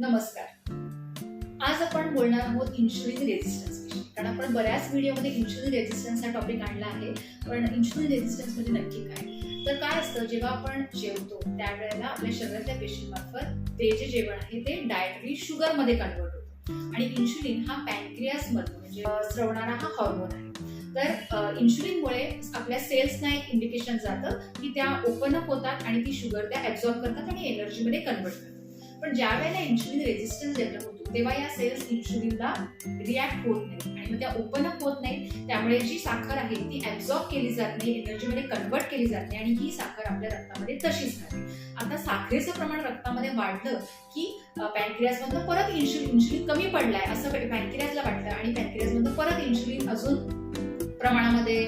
नमस्कार. आज आपण बोलणार आहोत इन्शुलिन रेझिस्टन्स विषयी. कारण आपण बऱ्याच व्हिडिओमध्ये इन्शुलिन रेझिस्टन्स हा टॉपिक आणला आहे. पण इन्शुलिन रेझिस्टन्स म्हणजे नक्की काय? तर काय असतं जेव्हा आपण जेवतो त्यावेळेला आपल्या शरीरातल्या पेशींमार्फत ते जे जेवण आहे ते डायटरी शुगरमध्ये कन्वर्ट होतं. आणि इन्शुलिन हा पॅनक्रियास मधून म्हणजे स्रवणारा हा हॉर्मोन आहे. तर इन्शुलिनमुळे आपल्या सेल्सना एक इंडिकेशन जातं की त्या ओपन अप होतात आणि ती शुगर त्या ऍब्झॉर्ब करतात आणि एनर्जीमध्ये कन्वर्ट करतात. पण ज्या वेळेला इन्शुलिन रेझिस्टन्स डेव्हलप होतो तेव्हा या सेल्स इन्शुलिनला रिॲक्ट होत नाही आणि मग त्या ओपन अप होत नाही त्यामुळे जी साखर आहे ती ऍब्झॉर्ब केली जात नाही एनर्जीमध्ये कन्वर्ट केली जात नाही आणि ही साखर आपल्या रक्तामध्ये तशीच राहते. आता साखरेचं प्रमाण रक्तामध्ये वाढलं की पॅनक्रियासमधनं परत इन्शुलिन इन्शुलिन कमी पडलाय असं पॅनक्रियासला वाटतं आणि पॅनक्रियासमधनं परत इन्शुलिन अजून प्रमाणामध्ये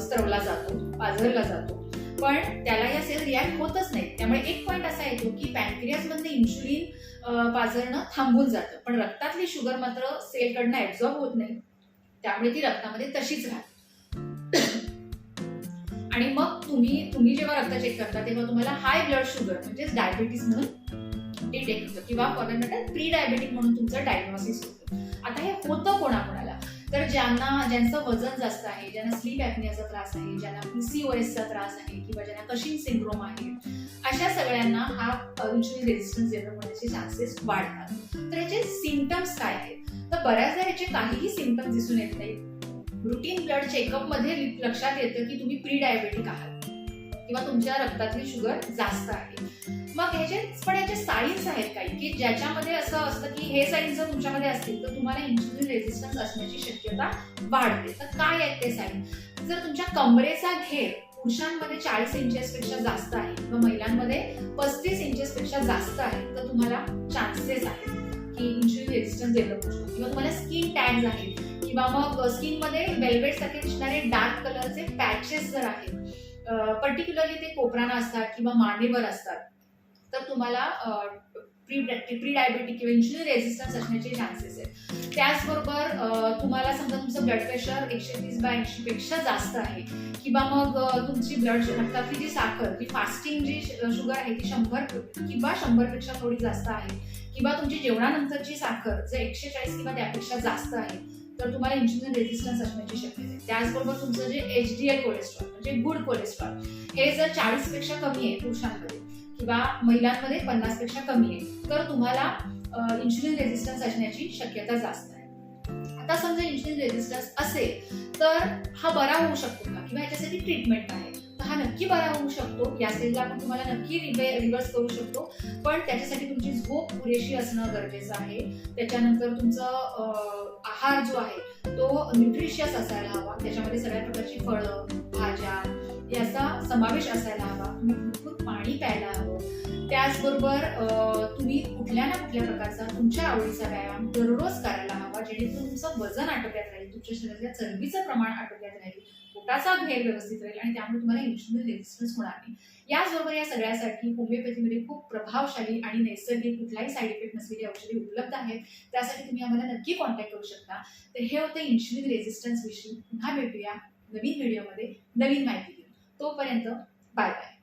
स्त्रवला जातो पाझरला जातो. पण त्याला या सेल रिॲक्ट होतच नाही त्यामुळे एक पॉईंट असा येतो की पॅनक्रियासमधनं इन्शुलिन पाजरणं थांबून जातं. पण रक्तातली शुगर मात्र सेलकडनं ऍब्झॉर्ब होत नाही. त्यामुळे ती रक्तामध्ये तशीच राहते. आणि मग तुम्ही तुम्ही जेव्हा रक्त चेक करता तेव्हा तुम्हाला हाय ब्लड शुगर म्हणजेच डायबिटीस म्हणून डिटेक्ट होतं. किंवा फॉर प्री डायबेटिक म्हणून तुमचं डायग्नोसिस होतं. आता हे होतं कोणाकोणाला? तर ज्यांना ज्यांचं वजन जास्त आहे ज्यांना स्लीप ॲपनियाचा त्रास आहे ज्यांना पीसीओएसचा त्रास आहे किंवा ज्यांना कशिंग सिंड्रोम आहे अशा सगळ्यांना हा इन्शुलिन रेझिस्टन्स डेव्हलप होण्याचे चान्सेस वाढतात. तर याचे सिमटम्स काय आहेत? तर बऱ्याचदा याचे काहीही सिमटम्स दिसून येत नाहीत. रुटीन ब्लड चेकअपमध्ये लक्षात येतं की तुम्ही प्री डायबेटिक आहात. किंवा तुमच्या रक्तातली शुगर जास्त आहे. मग ह्याचे पण याचे साईन्स आहेत काही की ज्याच्यामध्ये असं असतं की हे साईन्स जर तुमच्यामध्ये असतील तर तुम्हाला इन्सुलिन रेझिस्टन्स असण्याची शक्यता वाढते. तर काय आहेत ते साईन्स जर तुमच्या कमरेचा घेर पुरुषांमध्ये चाळीस इंचेसपेक्षा जास्त आहे किंवा महिलांमध्ये पस्तीस इंचेसपेक्षा जास्त आहे तर तुम्हाला चान्सेस आहेत की इन्सुलिन रेझिस्टन्स डेव्हलप होऊ शकतो. किंवा तुम्हाला स्किन टॅग्स आहेत किंवा मग स्किनमध्ये वेल्वेट सारखे दिसणारे डार्क कलरचे पॅचेस जर आहेत पर्टिक्युलरली ते कोपराना असतात किंवा मांडीवर असतात तर तुम्हाला प्री प्री डायबेटिक किंवा इन्शुलिन रेझिस्टन्स असण्याचे चान्सेस आहेत. त्याचबरोबर तुम्हाला समजा तुमचं ब्लड प्रेशर एकशे तीस बाय ऐंशी पेक्षा जास्त आहे किंवा मग तुमची ब्लड रक्तातली जी साखर जी फास्टिंग जी शुगर आहे ती शंभर किंवा शंभरपेक्षा थोडी जास्त आहे किंवा तुमची जेवणानंतरची साखर जर एकशे चाळीस किंवा त्यापेक्षा जास्त आहे तर तुम्हाला इन्शुलिन रेझिस्टन्स असण्याची शक्यता आहे. त्याचबरोबर तुमचं जे एच डी एल कोलेस्ट्रॉल म्हणजे गुड कोलेस्ट्रॉल हे जर चाळीसपेक्षा कमी आहे पुरुषांमध्ये किंवा महिलांमध्ये पन्नासपेक्षा कमी आहे तर तुम्हाला इन्शुलिन रेझिस्टन्स असण्याची शक्यता जास्त आहे. आता समजा इन्शुलिन रेझिस्टन्स असेल तर हा बरा होऊ शकतो का? किंवा याच्यासाठी ट्रीटमेंट आहे? हा नक्की बरा होऊ शकतो. या सेलला आपण तुम्हाला नक्की रिव्हर्स करू शकतो. पण त्याच्यासाठी तुमची झोप पुरेशी असणं गरजेचं आहे. त्याच्यानंतर तुमचं आहार जो आहे तो न्यूट्रिशियस असायला हवा. त्याच्यामध्ये सगळ्या प्रकारची फळं भाज्या याचा समावेश असायला हवा. तुम्ही भरपूर पाणी प्यायला हवं. त्याचबरोबर तुम्ही कुठल्या ना कुठल्या प्रकारचा तुमच्या आवडीचा व्यायाम दररोज करायला हवा जेणेकरून तुमचं वजन आटोक्यात राहील. तुमच्या शरीरातल्या चरबीचं प्रमाण आटोक्यात राहील. रक्ताचा घेर व्यवस्थित राहील आणि त्यामुळे तुम्हाला इन्शुलिन रेझिस्टन्स होणार नाही. याचबरोबर या सगळ्यासाठी होमिओपॅथीमध्ये खूप प्रभावशाली आणि नैसर्गिक कुठलाही साईड इफेक्ट नसलेली औषधे उपलब्ध आहेत. त्यासाठी तुम्ही आम्हाला नक्की कॉन्टॅक्ट करू शकता. तर हे होतं इन्शुलिन रेझिस्टन्स विषयी. पुन्हा भेटूया नवीन व्हिडिओमध्ये नवीन माहिती घेऊन. तोपर्यंत बाय बाय